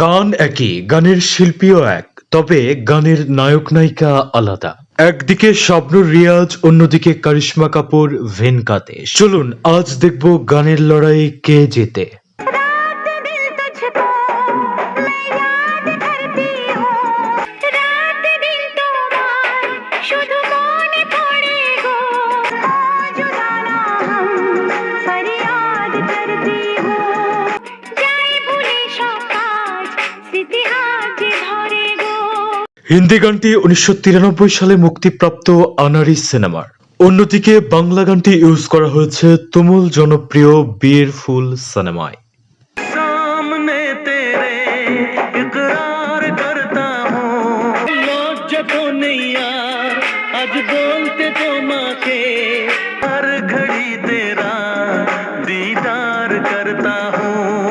গান একই, গানের শিল্পীও এক, তবে গানের নায়ক নায়িকা আলাদা। একদিকে স্বপ্ন রিয়াজ, অন্যদিকে কারিশ্মা কাপুর ভেনকাতে। চলুন, আজ দেখব গানের লড়াই কে জেতে। হিন্দি গানটি উনিশশো সালে মুক্তিপ্রাপ্ত আনারি সিনেমার অন্যদিকে বাংলা গানটি ইউজ করা হয়েছে তুমুল জনপ্রিয় বিয়ের ফুল সিনেমায় सामने तेरे इकरार करता हूँ লজ্জা তো নেই আর আজ বলতে তোমাকে हर घड़ी तेरा दीदार करता हूँ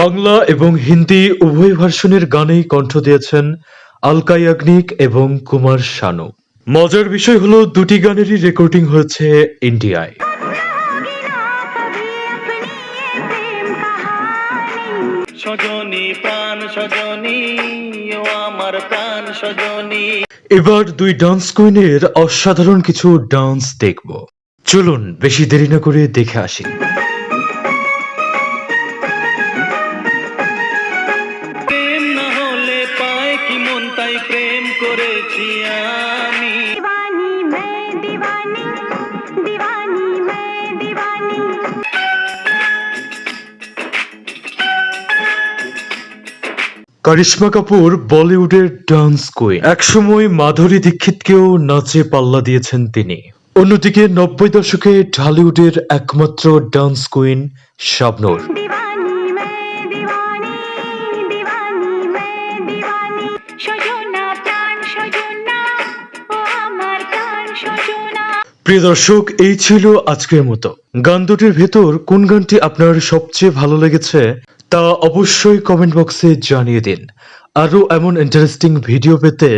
বাংলা এবং হিন্দি উভয় ভার্সনের গানেই কণ্ঠ দিয়েছেন আলকা ইয়াগনিক এবং কুমার শানু। মজার বিষয় হল দুটি গানেরই রেকর্ডিং হয়েছে ইন্ডিয়ায়। এবার দুই ডান্স কুইনের অসাধারণ কিছু ডান্স দেখব। চলুন বেশি দেরি না করে দেখে আসি। কি মন তাই প্রেম করেছি আমি। করিশ্মা কাপুর বলিউডের ডান্স কুইন। একসময় মাধুরী দীক্ষিতকেও নাচে পাল্লা দিয়েছেন তিনি। অন্যদিকে নব্বই দশকে ঢালিউডের একমাত্র ডান্স কুইন শাবনুর। প্রিয় দর্শক, এই ছিল আজকের মতো। গান দুটির ভেতর কোন গানটি আপনার সবচেয়ে ভালো লেগেছে তা অবশ্যই কমেন্ট বক্সে জানিয়ে দিন। আরও এমন ইন্টারেস্টিং ভিডিও পেতে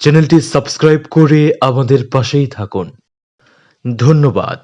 চ্যানেলটি সাবস্ক্রাইব করে আমাদের পাশেই থাকুন। ধন্যবাদ।